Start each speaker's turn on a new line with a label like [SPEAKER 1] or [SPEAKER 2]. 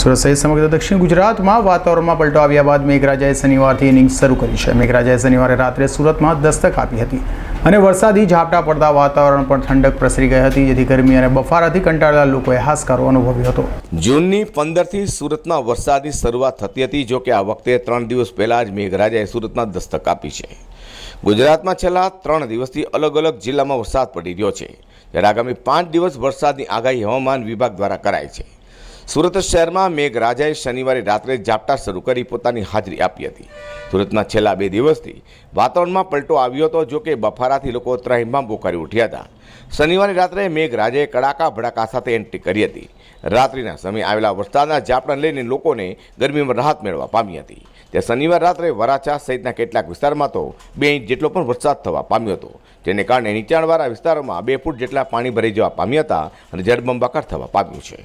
[SPEAKER 1] સુરત સહિત સમગ્ર દક્ષિણ ગુજરાતમાં વાતાવરણમાં પલટો આવ્યા બાદ મેઘરાજાએ શનિવારથી ઇનિંગ્સ શરૂ કરી છે. મેઘરાજાએ શનિવારે રાત્રે સુરતમાં દસ્તક આપી હતી અને વરસાદી ઝાપટા પડતા વાતાવરણ પર ઠંડક પ્રસરી ગઈ હતી, જેથી ગરમી અને બફારાથી કંટાળેલા લોકોએ હાશકારો અનુભવ્યો હતો.
[SPEAKER 2] જૂનની પંદરથી સુરતમાં વરસાદની શરૂઆત થતી હતી જો કે આ વખતે ત્રણ દિવસ પહેલાં જ મેઘરાજાએ સુરતમાં દસ્તક આપી છે. ગુજરાતમાં છેલ્લા ત્રણ દિવસથી અલગ અલગ જિલ્લામાં વરસાદ પડી રહ્યો છે, જ્યારે આગામી પાંચ દિવસ વરસાદની આગાહી હવામાન વિભાગ દ્વારા કરાઈ છે. સુરત શહેરમાં મેઘરાજાએ શનિવારે રાત્રે ઝાપટા શરૂ કરી પોતાની હાજરી આપી હતી. સુરતના છેલ્લા બે દિવસથી વાતાવરણમાં પલટો આવ્યો હતો, જો કે બફારાથી લોકો ત્રાહિમામ પોકારી ઉઠ્યા હતા. શનિવારે રાત્રે મેઘરાજાએ કડાકા ભડાકા સાથે એન્ટ્રી કરી હતી. રાત્રિના સમયે આવેલા વરસાદના ઝાપટા લઈને લોકોને ગરમીમાં રાહત મેળવવા પામી હતી. ત્યાં શનિવાર રાત્રે વરાછા સહિતના કેટલાક વિસ્તારમાં તો બે ઇંચ જેટલો પણ વરસાદ થવા પામ્યો હતો, જેને કારણે નીચાણવાળા વિસ્તારોમાં બે ફૂટ જેટલા પાણી ભરાઈ જવા પામ્યા હતા અને જળબંબાકાર થવા પામ્યું છે.